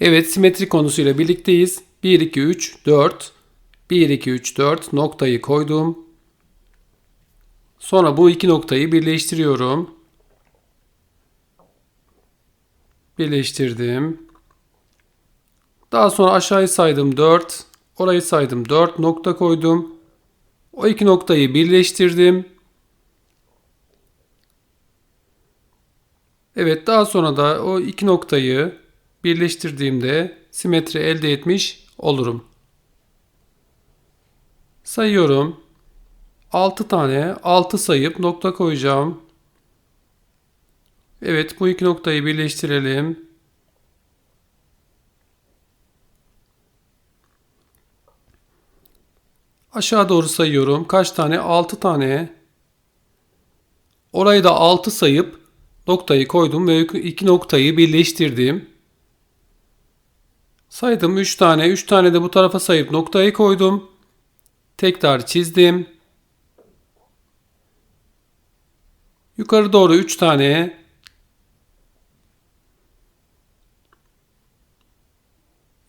Evet simetri konusuyla birlikteyiz. 1, 2, 3, 4. 1, 2, 3, 4 noktayı koydum. Sonra bu iki noktayı birleştiriyorum. Birleştirdim. Daha sonra aşağıyı saydım 4. Orayı saydım 4 nokta koydum. O iki noktayı birleştirdim. Evet daha sonra da o iki noktayı birleştirdiğimde simetri elde etmiş olurum. Sayıyorum. 6 tane 6 sayıp nokta koyacağım. Evet bu iki noktayı birleştirelim. Aşağı doğru sayıyorum. Kaç tane? 6 tane. Orayı da 6 sayıp noktayı koydum ve iki noktayı birleştirdim. Saydım 3 tane. 3 tane de bu tarafa sayıp noktayı koydum. Tekrar çizdim. Yukarı doğru 3 tane.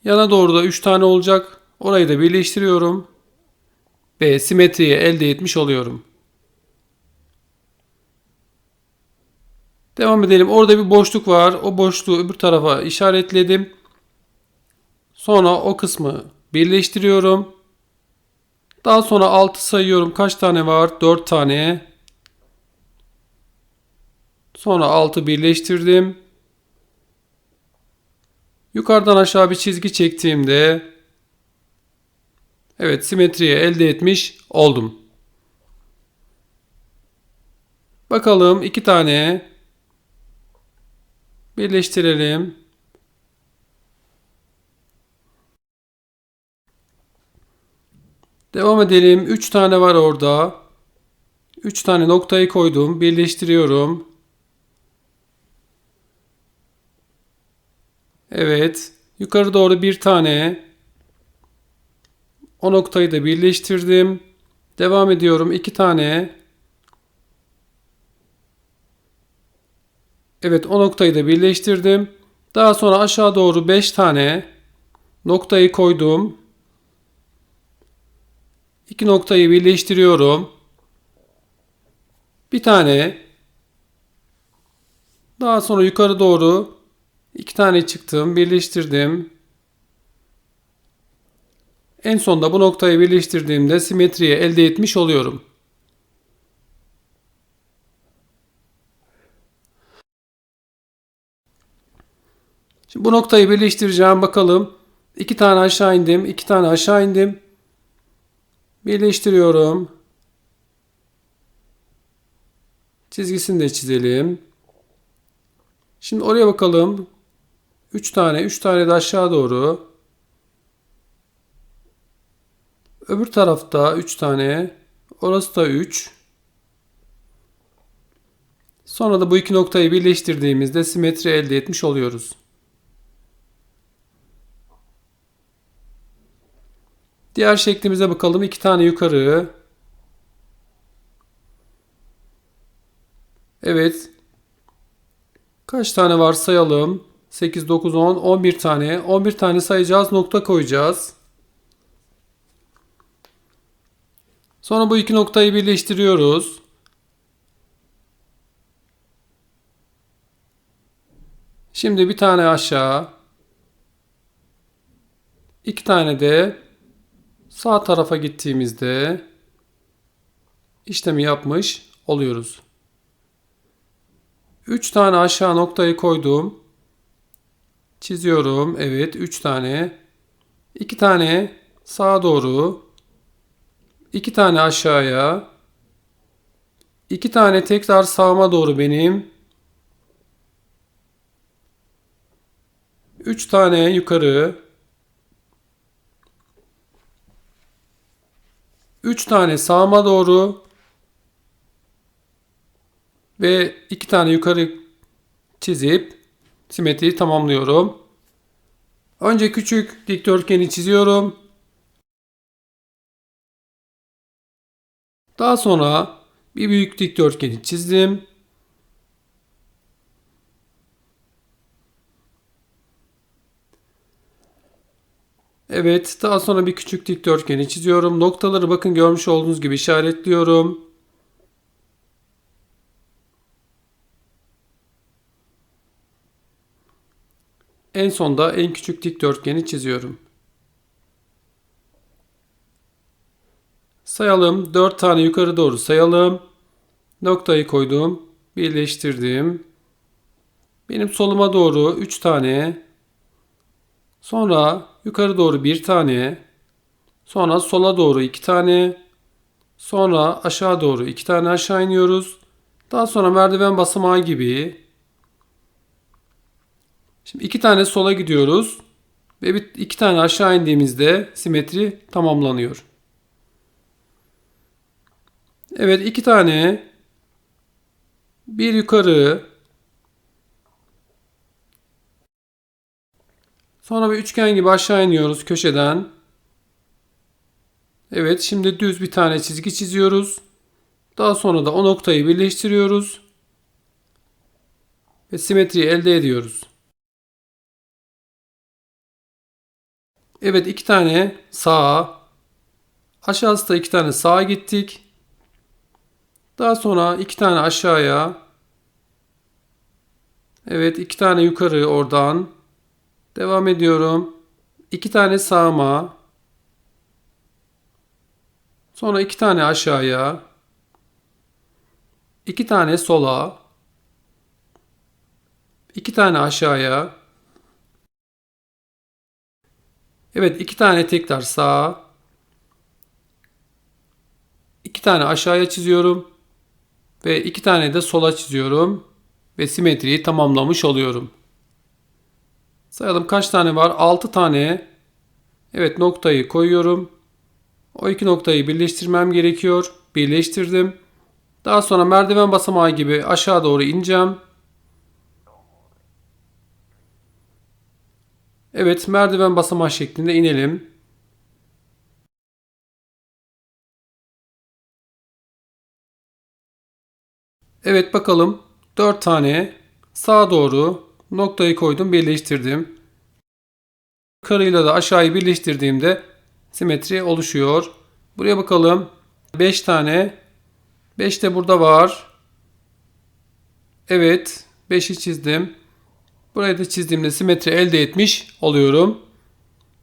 Yana doğru da 3 tane olacak. Orayı da birleştiriyorum. Ve simetriyi elde etmiş oluyorum. Devam edelim. Orada bir boşluk var. O boşluğu öbür tarafa işaretledim. Sonra o kısmı birleştiriyorum. Daha sonra 6 sayıyorum. Kaç tane var? 4 tane. Sonra 6 birleştirdim. Yukarıdan aşağı bir çizgi çektiğimde evet simetriyi elde etmiş oldum. Bakalım iki tane birleştirelim. Devam edelim. 3 tane var orada. 3 tane noktayı koydum. Birleştiriyorum. Evet. Yukarı doğru bir tane. O noktayı da birleştirdim. Devam ediyorum. 2 tane. Evet o noktayı da birleştirdim. Daha sonra aşağı doğru 5 tane noktayı koydum. İki noktayı birleştiriyorum. Bir tane. Daha sonra yukarı doğru iki tane çıktım, birleştirdim. En sonda bu noktayı birleştirdiğimde simetriyi elde etmiş oluyorum. Şimdi bu noktayı birleştireceğim bakalım. İki tane aşağı indim, iki tane aşağı indim. Birleştiriyorum. Çizgisini de çizelim. Şimdi oraya bakalım. 3 tane, 3 tane de aşağı doğru. Öbür tarafta 3 tane. Orası da 3. Sonra da bu iki noktayı birleştirdiğimizde simetri elde etmiş oluyoruz. Diğer şeklimize bakalım. İki tane yukarı. Evet. Kaç tane var sayalım. 8, 9, 10, 11 tane. 11 tane sayacağız. Nokta koyacağız. Sonra bu iki noktayı birleştiriyoruz. Şimdi bir tane aşağı. iki tane de Sağ tarafa gittiğimizde işlemi yapmış oluyoruz. 3 tane aşağı noktayı koydum. Çiziyorum. Evet 3 tane. 2 tane sağa doğru. 2 tane aşağıya. 2 tane tekrar sağıma doğru benim. 3 tane yukarı. 3 tane sağıma doğru ve 2 tane yukarı çizip simetriyi tamamlıyorum. Önce küçük dikdörtgeni çiziyorum. Daha sonra bir büyük dikdörtgeni çizdim. Evet, daha sonra bir küçük dikdörtgeni çiziyorum. Noktaları bakın görmüş olduğunuz gibi işaretliyorum. En sonda en küçük dikdörtgeni çiziyorum. Sayalım. 4 tane yukarı doğru sayalım. Noktayı koydum. Birleştirdim. Benim soluma doğru 3 tane. Sonra yukarı doğru 1 tane. Sonra sola doğru 2 tane. Sonra aşağı doğru 2 tane aşağı iniyoruz. Daha sonra merdiven basamağı gibi. Şimdi 2 tane sola gidiyoruz. Ve 2 tane aşağı indiğimizde simetri tamamlanıyor. Evet iki tane bir yukarı sonra bir üçgen gibi aşağı iniyoruz köşeden. Evet şimdi düz bir tane çizgi çiziyoruz. Daha sonra da o noktayı birleştiriyoruz. Ve simetriyi elde ediyoruz. Evet iki tane sağa. Aşağısı da iki tane sağa gittik. Daha sonra iki tane aşağıya. Evet iki tane yukarı oradan. Devam ediyorum. İki tane sağıma. Sonra iki tane aşağıya. İki tane sola. İki tane aşağıya. Evet iki tane tekrar sağa. İki tane aşağıya çiziyorum. Ve iki tane de sola çiziyorum. Ve simetriyi tamamlamış oluyorum. Sayalım kaç tane var? 6 tane. Evet noktayı koyuyorum. O iki noktayı birleştirmem gerekiyor. Birleştirdim. Daha sonra merdiven basamağı gibi aşağı doğru ineceğim. Evet merdiven basamağı şeklinde inelim. Evet bakalım. 4 tane sağa doğru noktayı koydum birleştirdim. Yukarıyla da aşağıyı birleştirdiğimde simetri oluşuyor. Buraya bakalım. 5 tane. 5 de burada var. Evet. 5'i çizdim. Burayı da çizdiğimde simetri elde etmiş oluyorum.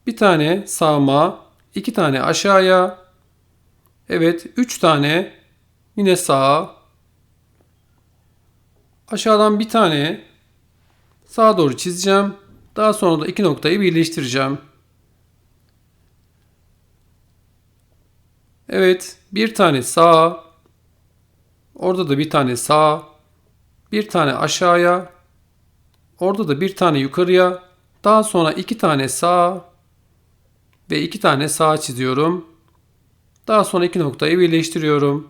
Bir tane sağıma, iki tane aşağıya. Evet, 3 tane yine sağa, Aşağıdan bir tane sağa doğru çizeceğim. Daha sonra da iki noktayı birleştireceğim. Evet, bir tane sağa, orada da bir tane sağa, bir tane aşağıya, orada da bir tane yukarıya, daha sonra iki tane sağa ve iki tane sağa çiziyorum. Daha sonra iki noktayı birleştiriyorum.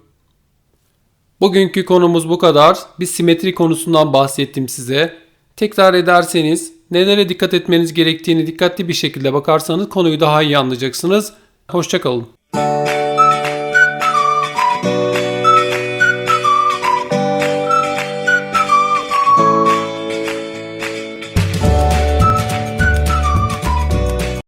Bugünkü konumuz bu kadar. Bir simetri konusundan bahsettim size. Tekrar ederseniz nelere dikkat etmeniz gerektiğini dikkatli bir şekilde bakarsanız konuyu daha iyi anlayacaksınız. Hoşçakalın.